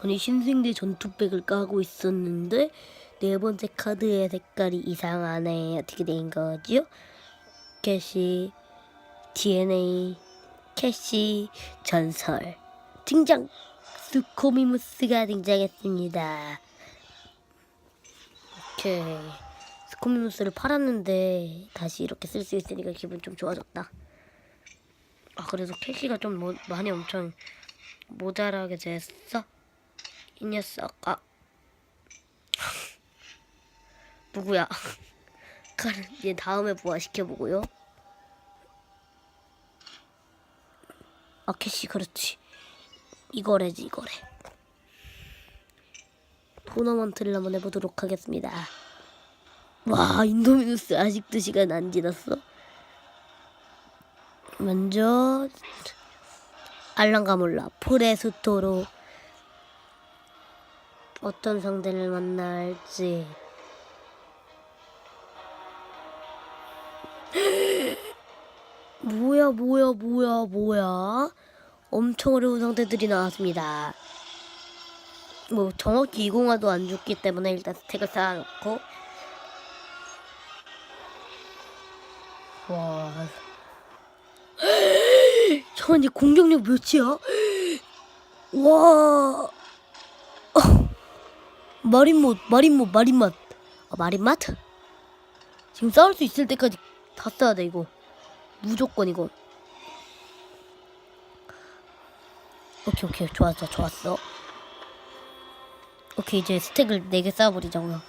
아니 신생대 전투백을 까고 있었는데 네 번째 카드의 색깔이 이상하네. 어떻게 된 거죠? 캐시 DNA 캐시 전설 등장 스코미무스가 등장했습니다. 오케이 스코미무스를 팔았는데 다시 이렇게 쓸 수 있으니까 기분 좀 좋아졌다. 아 그래도 캐시가 좀 뭐, 많이 엄청 모자라게 됐어. 이 녀석 아 누구야? 가는 얘 다음에 부활시켜보고요. 아 캐시 그렇지. 이거래지 이거래. 토너먼트를 한번 해보도록 하겠습니다. 와 인도미누스 아직도 시간 안 지났어. 먼저 알랑가몰라 포레스토로 어떤 상대를 만날지. 뭐야 뭐야 뭐야 뭐야? 엄청 어려운 상대들이 나왔습니다. 뭐 정확히 이공화도 안 죽기 때문에 일단 스택을 쌓아놓고. 와. 잠깐 이 공격력 몇이야? 와. 어. 마린못 마린못 마린맛 아 마린맛? 지금 싸울 수 있을 때까지 다 써야 돼 이거. 무조건 이거. 오케이 오케이. 좋았어 좋았어. 오케이 이제 스택을 4개 쌓아버리자고요.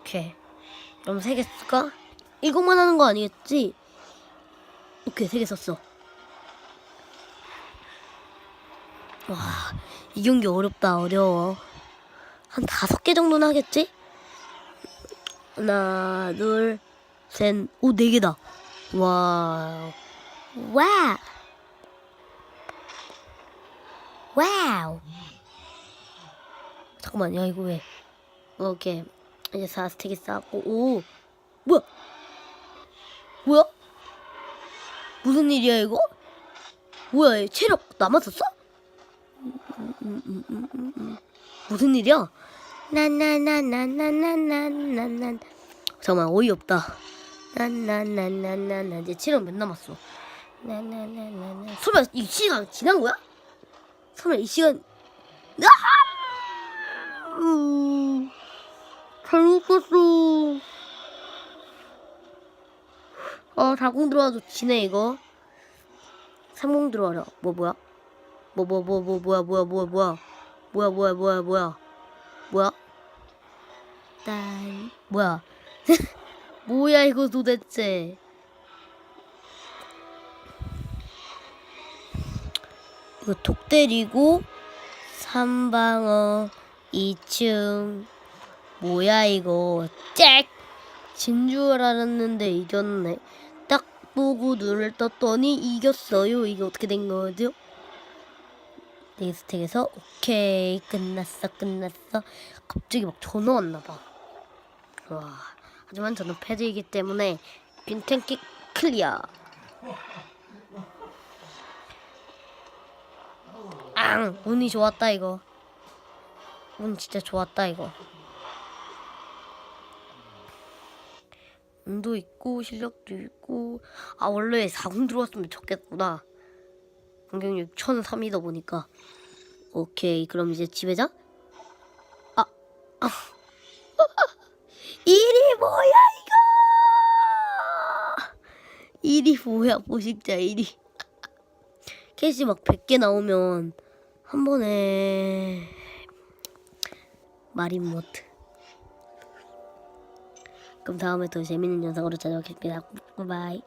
오케이. 그럼 3개 쓸까? 이것만 하는 거 아니겠지? 오케이 3개 썼어 와 이 경기 어렵다 어려워. 한 다섯 개 정도는 하겠지? 하나 둘 셋 오 네 개다. 와 와우. 와우. 잠깐만 야 이거 왜? 오케이. 이제 4스택이 쌓았고 오. 뭐야? 뭐야? 무슨 일이야 이거? 뭐야 얘 체력 남았었어. 무슨 일이야? 난난난난난난난난 잠깐만 어이없다. 난난난난난난 이제 체력 몇 남았어? 난난난난난 설마 이 시간 지난 거야? 설마 이 시간 아! 음, 잘못 봤어. 어 4공 들어와도 지네 이거? 3공 들어와라. 뭐 뭐야 뭐 뭐 뭐 뭐 뭐야 뭐야 뭐야 뭐야. 뭐야 뭐야 뭐야 뭐야. 뭐야? 딴. 뭐야? 뭐야 이거 도대체? 이거 톡 때리고 3방어 2층. 뭐야 이거? 잭! 진줄 알았는데 이겼네. 딱 보고 눈을 떴더니 이겼어요. 이게 어떻게 된 거죠? 네스택에서 오케이 끝났어 끝났어. 갑자기 막 전화 왔나봐. 와 하지만 저는 패드이기 때문에 괜찮게 클리어. 앙 운이 좋았다 이거. 운 진짜 좋았다 이거. 운도 있고 실력도 있고. 아 원래 4군 들어왔으면 좋겠구나 공격력 1003이다 보니까. 오케이 그럼 이제 지배자? 아, 아. 일이 뭐야 이거! 일이 뭐야 보식자 일이 캐시 막 100개 나오면 한 번에 마린 모트. 그럼 다음에 더 재밌는 영상으로 찾아오겠습니다. 바이바이